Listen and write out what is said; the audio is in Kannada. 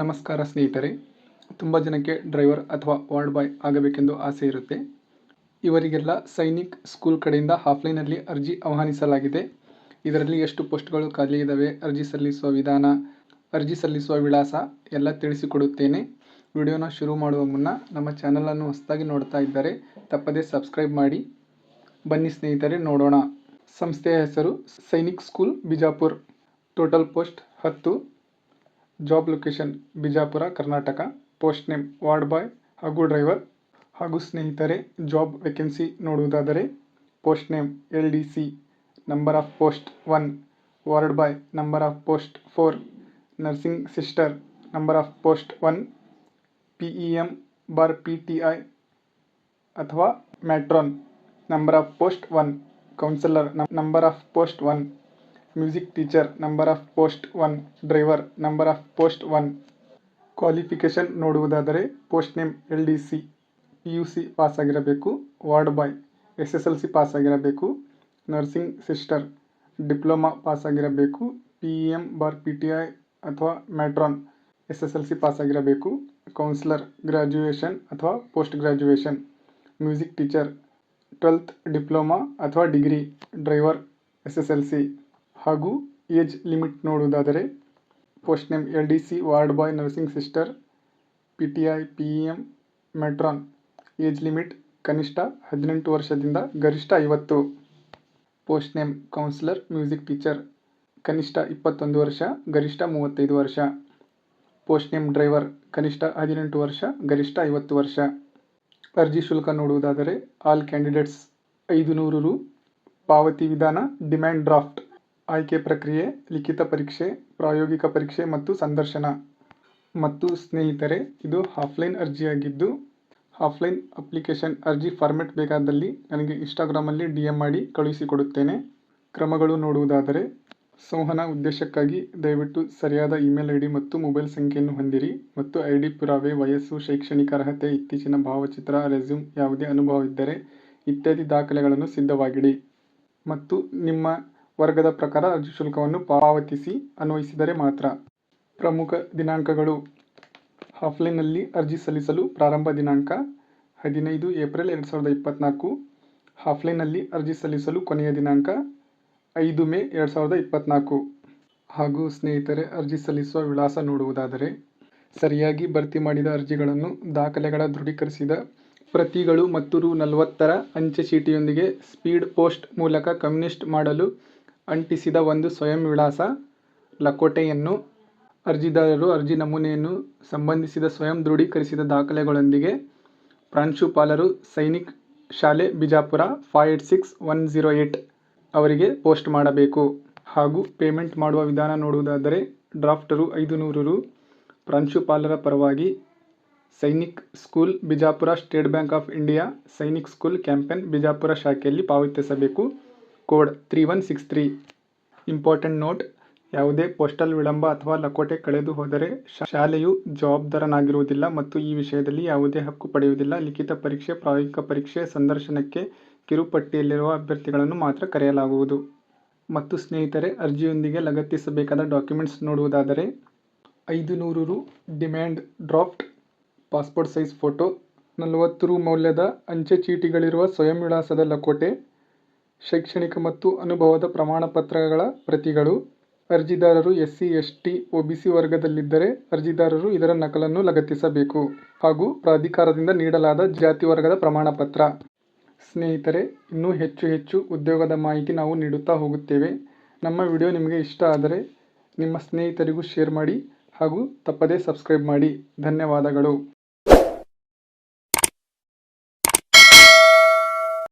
ನಮಸ್ಕಾರ ಸ್ನೇಹಿತರೆ. ತುಂಬ ಜನಕ್ಕೆ ಡ್ರೈವರ್ ಅಥವಾ ವಾರ್ಡ್ ಬಾಯ್ ಆಗಬೇಕೆಂದು ಆಸೆ ಇರುತ್ತೆ. ಇವರಿಗೆಲ್ಲ ಸೈನಿಕ್ ಸ್ಕೂಲ್ ಕಡೆಯಿಂದ ಆಫ್ಲೈನಲ್ಲಿ ಅರ್ಜಿ ಆಹ್ವಾನಿಸಲಾಗಿದೆ. ಇದರಲ್ಲಿ ಎಷ್ಟು ಪೋಸ್ಟ್ಗಳು ಖಾಲಿ ಇದ್ದಾವೆ ಅರ್ಜಿ ಸಲ್ಲಿಸುವ ವಿಧಾನ, ಅರ್ಜಿ ಸಲ್ಲಿಸುವ ವಿಳಾಸ ಎಲ್ಲ ತಿಳಿಸಿಕೊಡುತ್ತೇನೆ. ವಿಡಿಯೋನ ಶುರು ಮಾಡುವ ಮುನ್ನ ನಮ್ಮ ಚಾನಲನ್ನು ಹೊಸದಾಗಿ ನೋಡ್ತಾ ಇದ್ದರೆ ತಪ್ಪದೇ ಸಬ್ಸ್ಕ್ರೈಬ್ ಮಾಡಿ. ಬನ್ನಿ ಸ್ನೇಹಿತರೆ, ನೋಡೋಣ. ಸಂಸ್ಥೆಯ ಹೆಸರು Sainik school Bijapur. Total post ಹತ್ತು. Job location Bijapur, Karnataka. Post name ward boy ಹಾಗೂ ಡ್ರೈವರ್ ಹಾಗೂ ಸ್ನೇಹಿತರೆ ಜಾಬ್ ವೇಕೆನ್ಸಿ ನೋಡುವುದಾದರೆ post name L D C number of post one ward boy number of post four nursing sister number of post one P E M bar P T I ಅಥವಾ matron number of post one counsellor number of post one music teacher, number of post one, driver, number of post one. Qualification ನೋಡುವುದಾದರೆ post name L D C, P U C pass ಆಗಿರಬೇಕು ward boy, S S L C pass ಆಗಿರಬೇಕು ನರ್ಸಿಂಗ್ ಸಿಸ್ಟರ್, ಡಿಪ್ಲೊಮಾ ಪಾಸ್ ಆಗಿರಬೇಕು P E M bar P T I ಅಥವಾ matron, S S L C pass ಆಗಿರಬೇಕು ಕೌನ್ಸಿಲರ್ ಗ್ರ್ಯಾಜುಯೇಷನ್ ಅಥವಾ post graduation. Music teacher, twelfth diploma ಅಥವಾ degree, driver, S S L C. ಹಾಗೂ ಏಜ್ ಲಿಮಿಟ್ ನೋಡುವುದಾದರೆ post name L D C, ward boy, nursing sister, P T I, P M matron. Age limit ಕನಿಷ್ಠ ಹದಿನೆಂಟು ವರ್ಷದಿಂದ ಗರಿಷ್ಠ ಐವತ್ತು. Post name counsellor, music teacher, ಕನಿಷ್ಠ ಇಪ್ಪತ್ತೊಂದು ವರ್ಷ, ಗರಿಷ್ಠ ಮೂವತ್ತೈದು ವರ್ಷ. ಪೋಸ್ಟ್ ನೇಮ್ ಡ್ರೈವರ್, ಕನಿಷ್ಠ ಹದಿನೆಂಟು ವರ್ಷ, ಗರಿಷ್ಠ ಐವತ್ತು ವರ್ಷ. ಅರ್ಜಿ ಶುಲ್ಕ ನೋಡುವುದಾದರೆ ಆಲ್ ಕ್ಯಾಂಡಿಡೇಟ್ಸ್ ಐದು ನೂರು ರು. ಪಾವತಿ ವಿಧಾನ, ಡಿಮ್ಯಾಂಡ್ ಡ್ರಾಫ್ಟ್. ಆಯ್ಕೆ ಪ್ರಕ್ರಿಯೆ, ಲಿಖಿತ ಪರೀಕ್ಷೆ, ಪ್ರಾಯೋಗಿಕ ಪರೀಕ್ಷೆ ಮತ್ತು ಸಂದರ್ಶನ. ಮತ್ತು ಸ್ನೇಹಿತರೆ, ಇದು ಆಫ್ಲೈನ್ ಅರ್ಜಿಯಾಗಿದ್ದು ಆಫ್ಲೈನ್ ಅಪ್ಲಿಕೇಶನ್ ಅರ್ಜಿ ಫಾರ್ಮೆಟ್ ಬೇಕಾದಲ್ಲಿ ನನಗೆ ಇನ್ಸ್ಟಾಗ್ರಾಮಲ್ಲಿ ಡಿ ಎಂ ಮಾಡಿ ಕಳುಹಿಸಿಕೊಡುತ್ತೇನೆ. ಕ್ರಮಗಳು ನೋಡುವುದಾದರೆ, ಸಂವಹನ ಉದ್ದೇಶಕ್ಕಾಗಿ ದಯವಿಟ್ಟು ಸರಿಯಾದ ಇಮೇಲ್ ಐ ಡಿ ಮತ್ತು ಮೊಬೈಲ್ ಸಂಖ್ಯೆಯನ್ನು ಹೊಂದಿರಿ ಮತ್ತು ಐ ಡಿ ಪುರಾವೆ, ವಯಸ್ಸು, ಶೈಕ್ಷಣಿಕ ಅರ್ಹತೆ, ಇತ್ತೀಚಿನ ಭಾವಚಿತ್ರ, ರೆಸ್ಯೂಮ್ ಯಾವುದೇ ಅನುಭವ ಇದ್ದರೆ ಇತ್ಯಾದಿ ದಾಖಲೆಗಳನ್ನು ಸಿದ್ಧವಾಗಿಡಿ. ಮತ್ತು ನಿಮ್ಮ ವರ್ಗದ ಪ್ರಕಾರ ಅರ್ಜಿ ಶುಲ್ಕವನ್ನು ಪಾವತಿಸಿ ಅನ್ವಯಿಸಿದರೆ ಮಾತ್ರ. ಪ್ರಮುಖ ದಿನಾಂಕಗಳು. ಆಫ್ಲೈನ್ನಲ್ಲಿ ಅರ್ಜಿ ಸಲ್ಲಿಸಲು ಪ್ರಾರಂಭ ದಿನಾಂಕ ಹದಿನೈದು ಏಪ್ರಿಲ್ ಎರಡು ಸಾವಿರದ ಇಪ್ಪತ್ತ್ನಾಲ್ಕು ಆಫ್ಲೈನ್ನಲ್ಲಿ ಅರ್ಜಿ ಸಲ್ಲಿಸಲು ಕೊನೆಯ ದಿನಾಂಕ ಐದು ಮೇ ಎರಡು ಸಾವಿರದ ಇಪ್ಪತ್ತ್ನಾಲ್ಕು ಹಾಗೂ ಸ್ನೇಹಿತರೆ, ಅರ್ಜಿ ಸಲ್ಲಿಸುವ ವಿಳಾಸ ನೋಡುವುದಾದರೆ ಸರಿಯಾಗಿ ಭರ್ತಿ ಮಾಡಿದ ಅರ್ಜಿಗಳನ್ನು ದಾಖಲೆಗಳ ದೃಢೀಕರಿಸಿದ ಪ್ರತಿಗಳು ಮತ್ತು ರು ನಲವತ್ತರ ಅಂಚೆ ಚೀಟಿಯೊಂದಿಗೆ ಸ್ಪೀಡ್ ಪೋಸ್ಟ್ ಮೂಲಕ ಕಮ್ಯುನಿಸ್ಟ್ ಮಾಡಲು ಅಂಟಿಸಿದ ಒಂದು ಸ್ವಯಂ ವಿಳಾಸ, ಲಕೋಟೆಯನ್ನು ಅರ್ಜಿದಾರರು ಅರ್ಜಿ ನಮೂನೆಯನ್ನು ಸಂಬಂಧಿಸಿದ ಸ್ವಯಂ ದೃಢೀಕರಿಸಿದ ದಾಖಲೆಗಳೊಂದಿಗೆ ಪ್ರಾಂಶುಪಾಲರು ಸೈನಿಕ್ ಶಾಲೆ Bijapur five eight six one zero eight ಅವರಿಗೆ ಪೋಸ್ಟ್ ಮಾಡಬೇಕು. ಹಾಗೂ ಪೇಮೆಂಟ್ ಮಾಡುವ ವಿಧಾನ ನೋಡುವುದಾದರೆ ಡ್ರಾಫ್ಟರು ಐದು ನೂರು ರು. ಪ್ರಾಂಶುಪಾಲರ ಪರವಾಗಿ Sainik school Bijapur State Bank of India Sainik school campaign Bijapur ಶಾಖೆಯಲ್ಲಿ ಪಾವತಿಸಬೇಕು. Code three one six three important note ಯಾವುದೇ ಪೋಸ್ಟಲ್ ವಿಳಂಬ ಅಥವಾ ಲಕೋಟೆ ಕಳೆದು ಹೋದರೆ ಶಾಲೆಯು ಜವಾಬ್ದಾರನಾಗಿರುವುದಿಲ್ಲ ಮತ್ತು ಈ ವಿಷಯದಲ್ಲಿ ಯಾವುದೇ ಹಕ್ಕು ಪಡೆಯುವುದಿಲ್ಲ. ಲಿಖಿತ ಪರೀಕ್ಷೆ, ಪ್ರಾಯೋಗಿಕ ಪರೀಕ್ಷೆ, ಸಂದರ್ಶನಕ್ಕೆ ಕಿರುಪಟ್ಟಿಯಲ್ಲಿರುವ ಅಭ್ಯರ್ಥಿಗಳನ್ನು ಮಾತ್ರ ಕರೆಯಲಾಗುವುದು. ಮತ್ತು ಸ್ನೇಹಿತರೆ, ಅರ್ಜಿಯೊಂದಿಗೆ ಲಗತ್ತಿಸಬೇಕಾದ ಡಾಕ್ಯುಮೆಂಟ್ಸ್ ನೋಡುವುದಾದರೆ ಐದು ನೂರು ರು demand draft passport size photo ನಲವತ್ತು ರು ಮೌಲ್ಯದ ಅಂಚೆ ಚೀಟಿಗಳಿರುವ ಸ್ವಯಂ ವಿಳಾಸದ ಲಕೋಟೆ ಶೈಕ್ಷಣಿಕ ಮತ್ತು ಅನುಭವದ ಪ್ರಮಾಣಪತ್ರಗಳ ಪ್ರತಿಗಳು. ಅರ್ಜಿದಾರರು S C S T O B C ವರ್ಗದಲ್ಲಿದ್ದರೆ ಅರ್ಜಿದಾರರು ಇದರ ನಕಲನ್ನು ಲಗತ್ತಿಸಬೇಕು ಹಾಗೂ ಪ್ರಾಧಿಕಾರದಿಂದ ನೀಡಲಾದ ಜಾತಿ ವರ್ಗದ ಪ್ರಮಾಣಪತ್ರ. ಸ್ನೇಹಿತರೆ, ಇನ್ನೂ ಹೆಚ್ಚು ಹೆಚ್ಚು ಉದ್ಯೋಗದ ಮಾಹಿತಿ ನಾವು ನೀಡುತ್ತಾ ಹೋಗುತ್ತೇವೆ. ನಮ್ಮ ವಿಡಿಯೋ ನಿಮಗೆ ಇಷ್ಟ ಆದರೆ ನಿಮ್ಮ ಸ್ನೇಹಿತರಿಗೂ ಶೇರ್ ಮಾಡಿ ಹಾಗೂ ತಪ್ಪದೇ ಸಬ್ಸ್ಕ್ರೈಬ್ ಮಾಡಿ. ಧನ್ಯವಾದಗಳು.